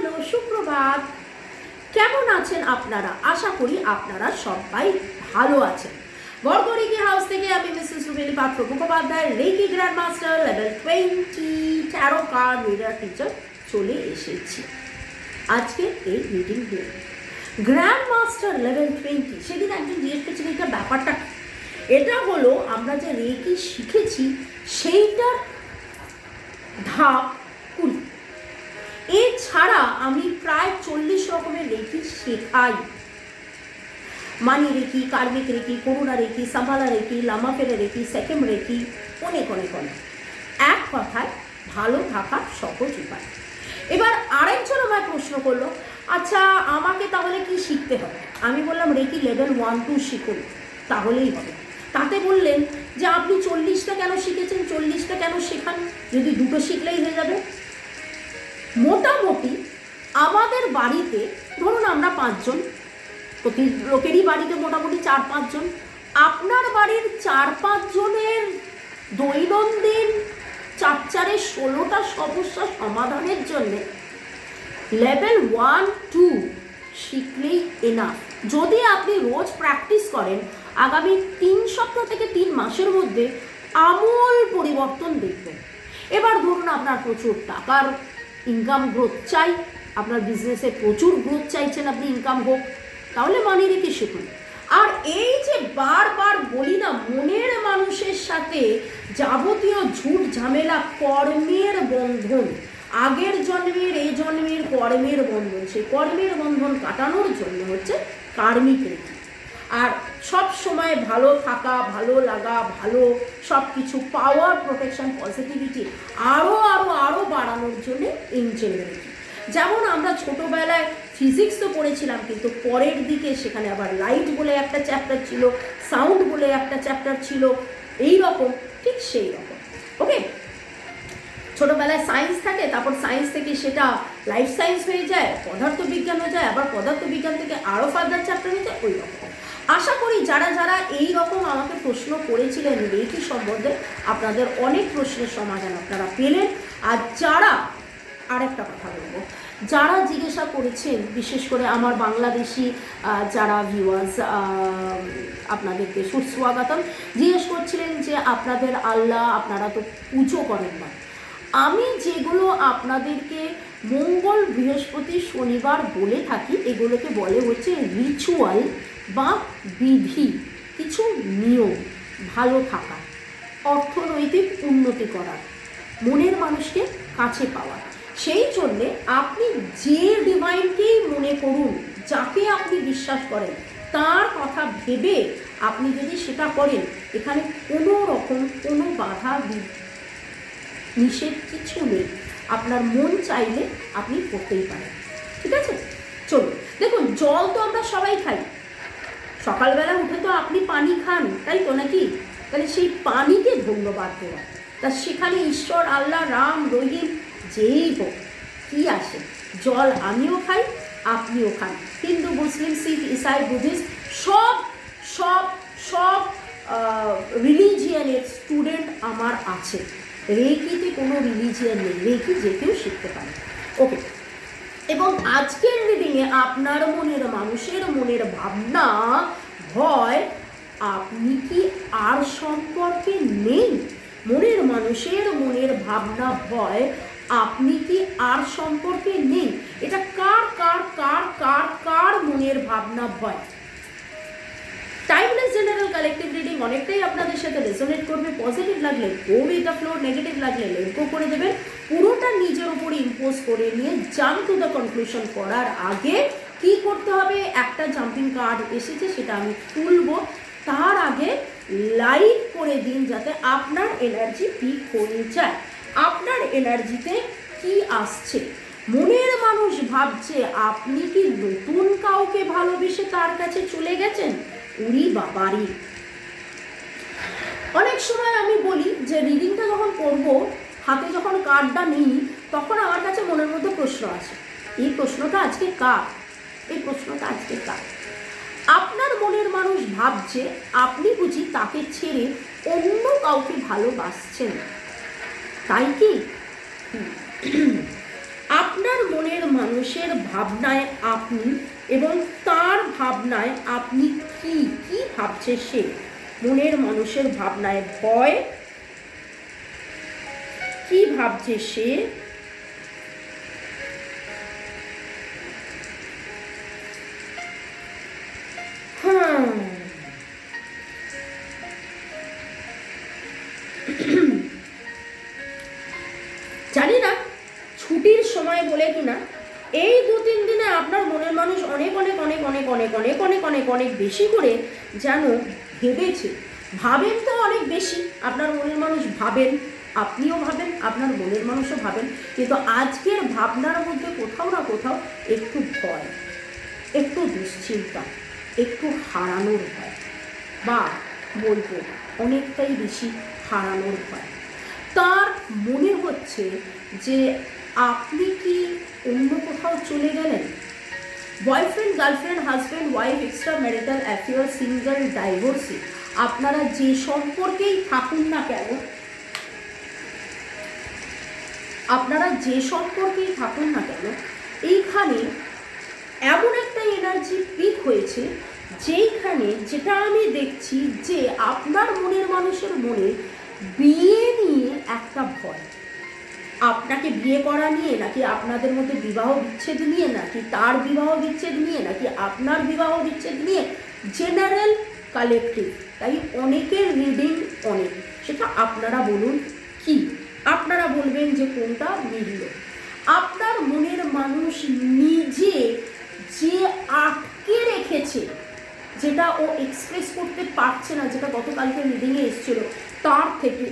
Hello, সুপ্রভাত। কেমন আছেন আপনারা? আশা করি আপনারা সবাই ভালো আছেন। গড়গড়িকি হাউস থেকে আমি Mrs Rubeli Patra Mukhopadhyay, reiki grand master level twenty tarot card reader teacher চলে এসেছি। আজকে এই meeting day grand master level twenty সেদিন একজন জিজ্ঞেস করছেন এটা ব্যাপারটা এটা হলো, আমরা যে রেকি শিখেছি, সেইটার ধাপ এছাড়া আমি প্রায় চল্লিশ রকমের রেখি শেখাই। Money reiki, karmic reiki, Karuna reiki Shambhala reiki লামাফেরা reiki সেকেম রেখি, অনেক অনেক অনেক। এক কথায় ভালো থাকার সহজ উপায়। এবার আরেকজন আমায় প্রশ্ন করল আচ্ছা আমাকে তাহলে কি শিখতে হবে? আমি বললাম রেকি লেভেল ওয়ান টু শিখুন, তাহলেই হবে। তাতে বললেন যে, আপনি চল্লিশটা কেন শিখেছেন? চল্লিশটা কেন শেখান? যদি দুটো শিখলেই হয়ে যাবে। মোটামুটি আমাদের বাড়িতে ধরুন আমরা পাঁচজন, প্রতি লোকেরই বাড়িতে মোটামুটি চার পাঁচজন, আপনার বাড়ির চার পাঁচজনের দৈনন্দিন চার চারে ষোলোটা সমস্যা সমাধানের জন্যে লেভেল ওয়ান টু শিখলেই এনাফ যদি আপনি রোজ প্র্যাকটিস করেন, আগামী তিন সপ্তাহ থেকে তিন মাসের মধ্যে আমূল পরিবর্তন দেখবেন। এবার ধরুন আপনার প্রচুর টাকার ইনকাম গ্রোথ চাই, আপনার বিজনেসে প্রচুর গ্রোথ চাইছেন আপনি ইনকাম হোক, তাহলে মানি রেখে শিখুন। আর এই যে বারবার বলি না, মনের মানুষের সাথে যাবতীয় ঝুট ঝামেলা, কর্মের বন্ধন, আগের জন্মের, এই জন্মের, কর্মের বন্ধন, সেই কর্মের বন্ধন কাটানোর জন্য হচ্ছে কার্মিক রেখি। আর সব সময় ভালো থাকা, ভালো লাগা, ভালো সব কিছু পাওয়ার প্রোটেকশন পজিটিভিটি আরও আরও আরও বাড়ানোর জন্য এঞ্জেল যেমন আমরা ছোটোবেলায় ফিজিক্স তো পড়েছিলাম, কিন্তু পরের দিকে সেখানে আবার লাইট বলে একটা চ্যাপ্টার ছিল সাউন্ড বলে একটা চ্যাপ্টার ছিল এই রকম ঠিক সেই রকম ওকে ছোটোবেলায় সায়েন্স থাকে, তারপর সায়েন্স থেকে সেটা লাইফ সায়েন্স হয়ে যায়, পদার্থবিজ্ঞান হয়ে যায়, আবার পদার্থবিজ্ঞান থেকে আরও ফার্দার চ্যাপ্টার হয়ে যায় ওই রকম আশা করি যারা যারা এই রকম আমাকে প্রশ্ন করেছিলেন রেকি সম্বন্ধে, আপনাদের অনেক প্রশ্নের সমাধান আপনারা পেলেন। আর যারা, আরেকটা কথা বলব, যারা জিজ্ঞাসা করেছেন, বিশেষ করে আমার বাংলাদেশি যারা ভিউয়ার্স আপনাদেরকে সুস্বাগতম জিজ্ঞেস করছিলেন যে আপনাদের আল্লাহ, আপনারা তো পুজো করেন না। আমি যেগুলো আপনাদেরকে মঙ্গল বৃহস্পতি শনিবার বলে থাকি, এগুলোকে বলে হচ্ছে রিচুয়াল বা বিধি, কিছু নিয়ম ভালো থাকা, অর্থনৈতিক উন্নতি করার মনের মানুষকে কাছে পাওয়া। সেই জন্যে আপনি যে ডিভাইনকেই মনে করুন, যাকে আপনি বিশ্বাস করেন, তার কথা ভেবে আপনি যদি সেটা করেন, এখানে কোনো রকম কোনো বাধা নিষেধ কিছু নেই। আপনার মন চাইলে আপনি করতেই পারেন। ঠিক আছে? চলুন। দেখুন, জল তো আমরা সবাই খাই। সকালবেলা উঠে তো আপনি পানি খান, তাই তো নাকি? তাহলে সেই পানিকে ধন্যবাদ দেওয়া। তা সেখানে ঈশ্বর, আল্লাহ, রাম, রহিম, যেই হোক, কী আসে? জল আমিও খাই, আপনিও খান। হিন্দু, মুসলিম, শিখ, ইসাই, বুদ্ধিস্ট, সব সব সব রিলিজিয়ানের স্টুডেন্ট আমার আছে। রেকিতে কোনো রিলিজিয়ান নেই, রেকি যে কেউ শিখতে পারে। ওকে। এবং আজকের রিডিংয়ে আপনার মনের, মানুষের মনের ভাবনা ভয় আপনি কি আর সম্পর্কে নেই? মনের, মানুষের মনের ভাবনা ভয় আপনি কি আর সম্পর্কে নেই? এটা কার কার কার কার কার মনের ভাবনা ভয় টাইমলেস জেনারেল কালেকটিভ রিডিং অনেকটাই আপনাদের সাথে রেজোনেট করবে পজিটিভ লাগলে go with the flow negative লাগলে লেগো করে দেবেন। পুরোটা নিজের উপরে ইম্পোজ করে নিয়ে জাম্প টু দ্য কনক্লুশন করার আগে কি করতে হবে? একটা জাম্পিং কার্ড এসেছে, সেটা আমি তুলব। তার আগে লাইক করে দিন যাতে আপনার এনার্জি পিক হয়ে যায়। আপনার এনার্জিতে কি আসছে? মনের মানুষ ভাবছে, আপনি কি নতুন কাউকে ভালোবেসে তার কাছে চলে গেছেন? উরি বাবারি অনেক সময় আমি বলি যে রিডিংটা যখন করব হাতে যখন কার্ডটা নিই, তখন আমার কাছে মনের মধ্যে প্রশ্ন আছে এই প্রশ্নটা আজকে কার? এই প্রশ্নটা আজকে কার? আপনার মনের মানুষ ভাবছে, আপনি বুঝি তাকে ছেড়ে অন্য কাউকে ভালোবাসছেন। তাই কি? আপনার মনের মানুষের ভাবনায় আপনি এবং তার ভাবনায় আপনি কি কি ভাবছে সে? মনের মানুষের ভাবনায় ভয়? কি ভাবছে সে? জানি না, ছুটির সময় বলে কিনা এই দু তিন দিনে আপনার মনের মানুষ অনেক অনেক অনেক অনেক অনেক অনেক অনেক অনেক অনেক বেশি করে যেন ভেবেছে। ভাবেন তো অনেক বেশি। আপনার মনের মানুষ ভাবেন, আপনিও ভাবেন, আপনার মনের মানুষও ভাবেন। কিন্তু আজকের ভাবনার মধ্যে কোথাও না কোথাও একটু ভয়, একটু দুশ্চিন্তা, একটু হারানোর ভয় বা বলব অনেকটাই বেশি হারানোর ভয়। তার মনে হচ্ছে যে আপনি কি অন্য কোথাও চলে গেলেন? Boyfriend girlfriend husband wife extra marital affair single divorcee আপনারা যে সম্পর্কেই থাকুন না কেন, আপনারা যে সম্পর্কেই থাকুন না কেন, এইখানে এমন একটা এনার্জি পিক হয়েছে, যেইখানে যেটা আমি দেখছি যে আপনার মনের মানুষের মনে বিয়ে নিয়ে একটা ভয়। আপনাকে বিয়ে করা নিয়ে নাকি আপনাদের মধ্যে বিবাহ বিচ্ছেদ নিয়ে, নাকি তার বিবাহ বিচ্ছেদ নিয়ে, নাকি আপনার বিবাহ বিচ্ছেদ নিয়ে জেনারেল কালেকটিভ তাই অনেকের রিডিং অনেক। সেটা আপনারা বলুন কি? আপনারা বলবেন যে কোনটা মিলল আপনার মনের মানুষ নিজে যে আটকে রেখেছে, যেটা ও এক্সপ্রেস করতে পারছে না, যেটা গতকালকে রিডিংয়ে এসেছিল, তার থেকে,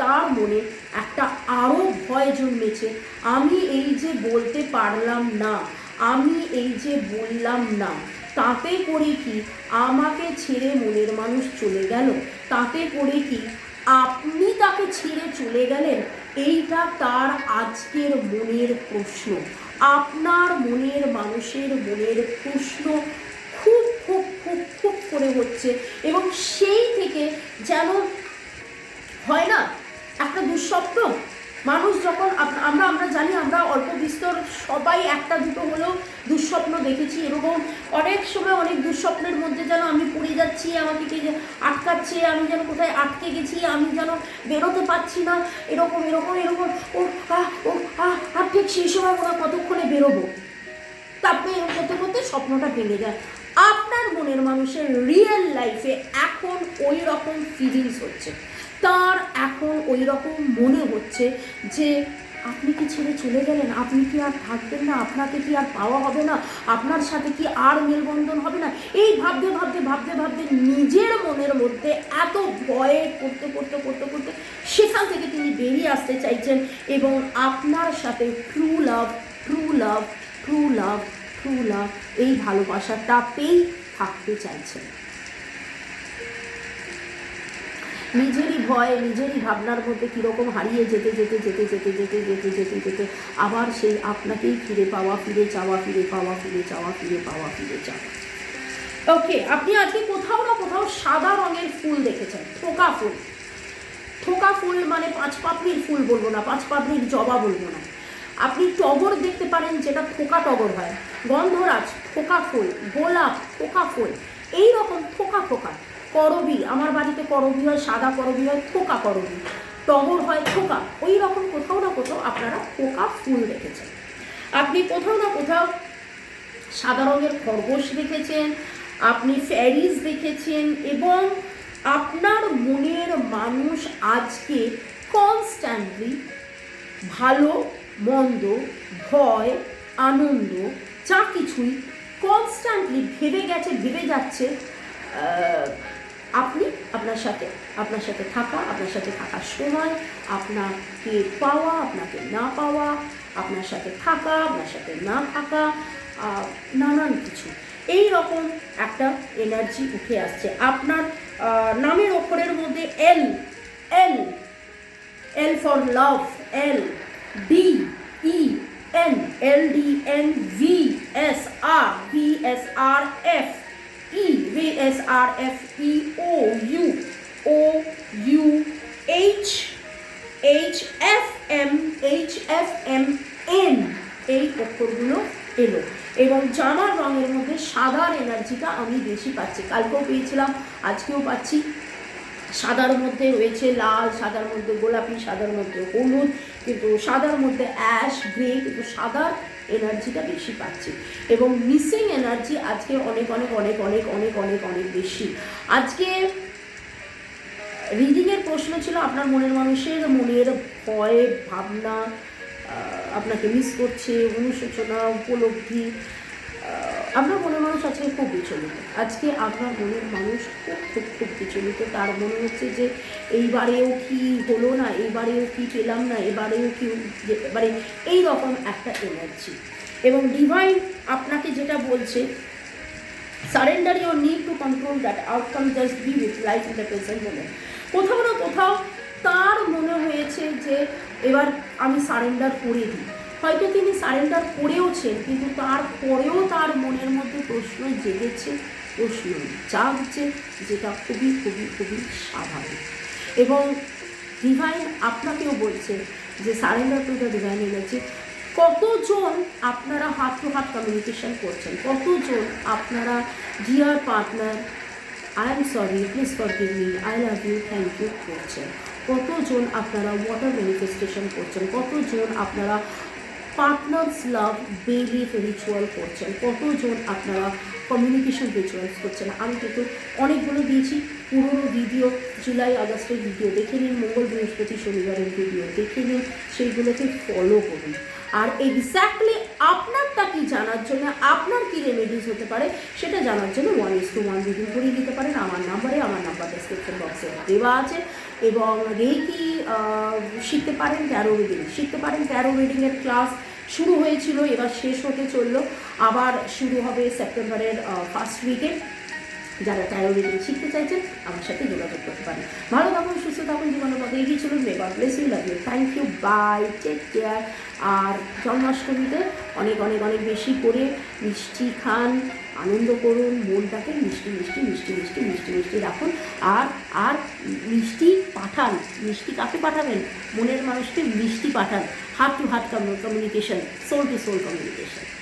তার মনে একটা আরও ভয় জন্মেছে। আমি এই যে বলতে পারলাম না, আমি এই যে বললাম না, তাতে করে কি আমাকে ছেড়ে মনের মানুষ চলে গেল? তাতে করে কি আপনি তাকে ছেড়ে চলে গেলেন? এইটা তার আজকের মনের প্রশ্ন। আপনার মনের মানুষের মনের প্রশ্ন খুব খুব খুব খুব করে হচ্ছে এবং সেই থেকে যেন হয় না দুঃস্বপ্ন। মানুষ যখন আমরা আমরা জানি আমরা অল্প বিস্তর সবাই একটা দুটো হলেও দুঃস্বপ্ন দেখেছি এরকম অনেক সময় অনেক দুঃস্বপ্নের মধ্যে যেন আমি পড়ে যাচ্ছি, আমাকে কে আটকাচ্ছে, আমি যেন কোথায় আটকে গেছি, আমি যেন বেরোতে পারছি না, এরকম এরকম এরকম। ও আহ ও আহ ঠিক সেই সময় ওরা কতক্ষণে বেরোবো? তারপরে এরকম করতে করতে স্বপ্নটা ভেঙে যায়। আপনার মনের মানুষের রিয়েল লাইফে এখন ওই রকম ফিলিংস হচ্ছে। তার এখন ওই রকম মনে হচ্ছে যে আপনি কি ছেড়ে চলে গেলেন? আপনি কি আর থাকবেন না? আপনাকে কি আর পাওয়া হবে না? আপনার সাথে কি আর মেলবন্ধন হবে না? এই ভাবতে ভাবতে ভাবতে ভাবতে নিজের মনের মধ্যে এত ভয়ে করতে করতে করতে করতে সেখান থেকে তিনি বেরিয়ে আসতে চাইছেন এবং আপনার সাথে true love true love true love true love এই ভালোবাসাটা পেয়েই থাকতে চাইছেন। নিজেরই ভয়, নিজেরই ভাবনার মধ্যে কীরকম হারিয়ে যেতে যেতে যেতে যেতে যেতে যেতে যেতে যেতে, আবার সেই আপনাকেই ফিরে পাওয়া, ফিরে চাওয়া, ফিরে পাওয়া, ফিরে চাওয়া, ফিরে পাওয়া, ফিরে চাওয়া। ওকে আপনি আজকে কোথাও না কোথাও সাদা রঙের ফুল দেখেছেন থোকা ফুল। থোকা ফুল মানে পাঁচ পাপড়ির ফুল বলব না, পাঁচ পাপড়ির জবা বলব না। আপনি টগর দেখতে পারেন যেটা থোকা টগর হয়। গন্ধরাজ থোকা ফুল, গোলাপ থোকা ফুল এই রকম থোকা থোকা করবি, আমার বাড়িতে করবি হয় সাদা করবি হয় থোকা করবি, টগর হয় থোকা, ওই রকম কোথাও না কোথাও আপনারা থোকা ফুল দেখেছেন আপনি কোথাও না কোথাও সাদা রঙের খরগোশ দেখেছেন আপনি ফ্যারিস দেখেছেন এবং আপনার মনের মানুষ আজকে কনস্ট্যান্টলি ভালো, মন্দ, ভয়, আনন্দ, যা কিছুই কনস্ট্যান্টলি ভেবে গেছে, ভেবে যাচ্ছে আপনি আপনার সাথে আপনার সাথে থাকা আপনার সাথে থাকার সময় আপনাকে পাওয়া আপনাকে না পাওয়া আপনার সাথে থাকা আপনার সাথে না থাকা নানান কিছু। এই রকম একটা এনার্জি উঠে আসছে। আপনার নামের অক্ষরের মধ্যে L L L for love, L D E N, L D N V, S R V S R F, V, S, R, F, E, O, U, O, U, H, H, F, M, H, F, M, N, এই অক্ষরগুলো এলো। এবং জামার রঙের মধ্যে সাদার এনার্জিটা আমি বেশি পাচ্ছি। কালকেও পেয়েছিলাম আজকেও পাচ্ছি। সাদার মধ্যে রয়েছে লাল, সাদার মধ্যে গোলাপি, সাদার মধ্যে হলুদ, কিন্তু সাদার মধ্যে অ্যাশ গ্রে কিন্তু সাদার এনার্জিটা বেশি পাচ্ছি। এবং মিসিং এনার্জি আজকে অনেক অনেক অনেক অনেক অনেক অনেক অনেক বেশি। আজকে রিডিংয়ের প্রশ্ন ছিল আপনার মনের মানুষের মনের ভয়, ভাবনা আপনাকে মিস করছে, অনুশোচনা, উপলব্ধি আপনার মনের মানুষ আজকে খুব বিচলিত। আজকে আপনার মনের মানুষ খুব খুব খুব বিচলিত। তার মনে হচ্ছে যে এইবারেও কি হলো না এইবারেও কি পেলাম না এবারেও কি এবারে এই রকম একটা এনার্জি এবং ডিভাইন আপনাকে যেটা বলছে surrender your need to control that outcome just be with life in the present moment কোথাও না কোথাও তার মনে হয়েছে যে এবার আমি সারেন্ডার করে দিই। হয়তো তিনি সারেন্ডার করেওছেন, কিন্তু তারপরেও তার মনের মধ্যে প্রশ্ন জেগেছে, প্রশ্ন জাগছে, যেটা খুবই খুবই খুবই স্বাভাবিক। এবং ডিভাইন আপনাকেও বলছে যে surrender to the divine energy কতজন আপনারা হাত টু হাত কমিউনিকেশন করছেন? কতজন আপনারা dear partner I am sorry please for me I love you thank you করছেন? কতজন আপনারা ওয়াটার ম্যানিফেস্টেশন করছেন? কতজন আপনারা পার্টনার্স লাভ বিলিফ রিচুয়াল করছেন। কতজন আপনারা কমিউনিকেশন রিচুয়ালস করছেন? আমি কিন্তু অনেকগুলো দিয়েছি, পুরনো ভিডিও জুলাই আগস্টের ভিডিও দেখে নিন, মঙ্গল বৃহস্পতি শনিবারের ভিডিও দেখে নিন, সেইগুলোকে ফলো করুন। আর এক্স্যাক্টলি আপনারটা কি জানার জন্য, আপনার কি রেমেডিস হতে পারে, সেটা জানার জন্য one is to one reading করিয়ে দিতে পারেন। আমার নাম্বারে আমার নাম্বার ডেসক্রিপশন বক্সে দেওয়া আছে। এবং রেকি শিখতে পারেন তেরো রিডিং শিখতে পারেন। তেরো রিডিংয়ের ক্লাস শুরু হয়েছিল, এবার শেষ হতে চলল। আবার শুরু হবে সেপ্টেম্বরের ফার্স্ট উইকে যারা ট্যারো শিখতে চাইছেন, আমার সাথে যোগাযোগ করতে পারেন। ভালো থাকুন, সুস্থ থাকুন এগিয়ে চলুন may God bless you love you thank you bye take care আর জন্মাষ্টমীতে অনেক অনেক অনেক বেশি করে মিষ্টি খান, আনন্দ করুন, মনটাকে মিষ্টি মিষ্টি মিষ্টি মিষ্টি মিষ্টি মিষ্টি রাখুন। আর আর মিষ্টি পাঠান, মিষ্টি কাকে পাঠাবেন? মনের মানুষকে মিষ্টি পাঠান হাত টু হাত communication soul to soul communication